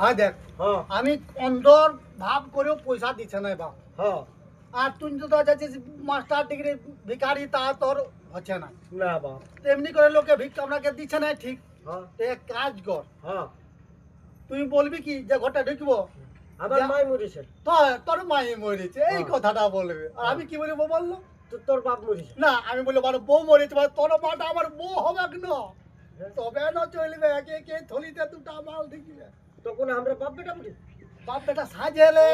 হ্যাঁ দেখ হ্যাঁ। আমি অন্তর ভাব করেও পয়সা দিচ্ছে না বাপ হ্যাঁ। আর তুই তো যাচ্ছিস মাস্টার ডিগ্রি ভিকারি তা তোর হচ্ছে না। না বাপ তেমনি করে লোকে ভিক্ষা আপনাকে দিচ্ছে না ঠিক। হ্যাঁ। এক কাজ কর। তুই বলবি কি যে ঘরটা ঢুকবো? আমার মাই মরেছে। তো তোর মাই মরেছে এই। কথাটা বলবে। আর আমি কি বলব বলল? তো তোর বাপ মরেছে। না আমি বলি আমার বউ মরেছে মানে তোর মাটা আমার বউ হবে না। তবে না চলবে একে একে থলিতে দুটা মাল ঢুকবে। তখন আমরা বাপ বেটা মরি বাপ বেটা সাজেলে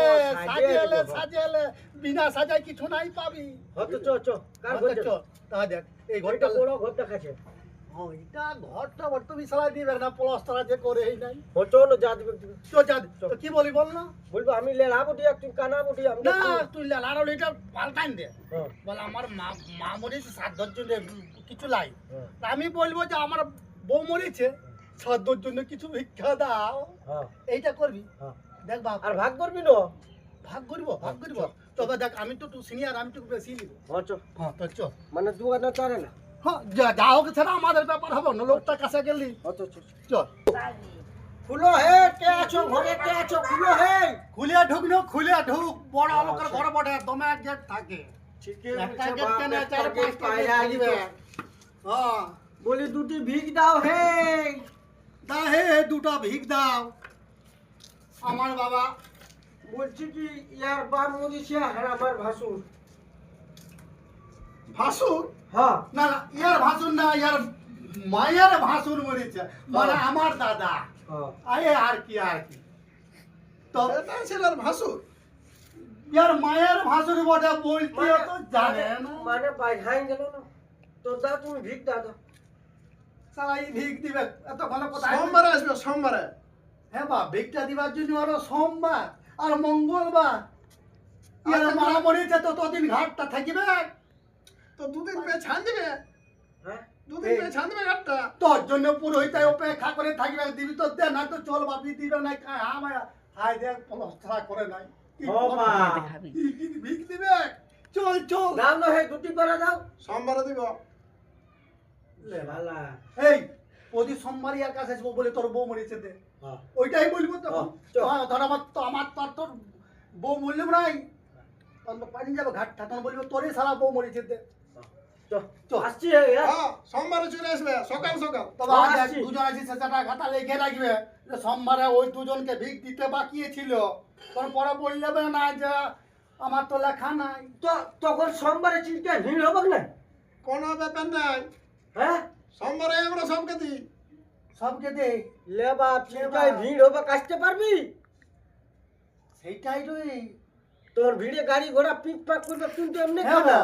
সাজেলে সাজেলে বিনা সাজায় কিছু নাই পাবি। হ্যাঁ চ চ কার ঘর আচ্ছা, চল, তা দেখ এই ঘরটা বড় ঘর হ্যাঁ, দিবে না প্লাস্টার যে করে এই নাই যা দিবে দিবে। তো যা তো কি বলি বল না? বলব আমি লেলা বটি আর তুই কানা বটি আমি না তুই লালার এটা দে। হ্যাঁ। বল আমার মা মা মরেছে সাত দশজন কিছু লাই হ্যাঁ। আমি বলব যে আমার বউ মরেছে সাধ্যর জন্য কিছু ভিক্ষা দাও। হ্যাঁ। এইটা করবি? হ্যাঁ। দেখ বাপ। আর ভাগ করবি না? ভাগ করব ভাগ করব। তবে দেখ আমি তো সিনিয়র আমি তো বেশি নিব। হ্যাঁ হ্যাঁ তো চ মানে দু আনা চারে না? হ্যাঁ যা হোক সেটা আমাদের ব্যাপার হবে না লোকটা কাছে গেলি। হ্যাঁ চল খুলো হে কে আছো ঘরে কে আছো খুলো হে? খুলিয়া ঢুক না খুলিয়া ঢুক। বড় লোকের ঘর বটে দমে গেট থাকে। একটা গেট কেনে চার পাঁচটা গেট হ্যাঁ। বলি দুটি ভিক দাও হে। দুটা ভিক দাও। আমার বাবা বলছি কি ইয়ার বাপ মরিছে আর আমার ভাসুর। ভাসুর? হ্যাঁ। না না ইয়ার ভাসুর না ইয়ার মায়ের ভাসুর মরেছে মানে হ্যাঁ। আমার দাদা। হ্যাঁ। আরে আর কি আর কি। তো ছেলের ভাসুর। ইয়ার মায়ের ভাসুর বটে বলতে মানে- তো জানে না। মানে বাইহাই গেল না। তো দাও তুমি ভিক দাও সারা এই ভিক দিবে। এতক্ষণ কোথায় সোমবারে আসবে সোমবারে। হ্যাঁ বা ভিকটা দিবার জন্য আরও সোমবার আর মঙ্গলবার। ইয়ার আচ্ছা, তো ততদিন ঘাটটা থাকিবে। তো দুদিন পেয়ে ছান দিবে। হ্যাঁ? দুদিন এই- ছান দিবে একটা তোর জন্য পুরোহিত অপেক্ষা করে থাকবে। দিবি তো দে না তো চল বাপি দিবে না হাই দেখ পলস্ত্রা করে নাই। ভিক দিবে? চল চল। দাও না হে দুটি করে দাও। সোমবারে দিব। লে বাবা। লালা এই প্রতি সোমবার ইয়ার কাছে আসব বলে তোর বউ মরেছে দে। হ্যাঁ। ওইটাই বলব তো। হ্যাঁ। হ্যাঁ, ধর আমার তো আমার তোর তোর বউ নাই। তখন তো পানি যাবে ঘাটটা তখন বলব তোরই সারা বউ মরেছে দে। সোমবারে চলে আসবে সকাল সকাল। দুজন আছে সেটা লিখে রাখবে। সোমবারে ওই দুজনকে ভিক দিতে বাকি ছিল। তোর পরে বললে যাবে না যে আমার তো লেখা নাই। তো তখন সোমবারে চিন্তা ভিড় হবে না? কোনো ব্যাপার নাই। হ্যাঁ? সোমবারে আমরা সবকে দিই। সবকে দে লে বাপ চিন্তায় ভিড় হবে কাটতে পারবি? সেইটাই রই। তোর ভিড়ে গাড়ি ঘোড়া পিক পাক করবে কিন্তু এমনি হ্যাঁ খাবে না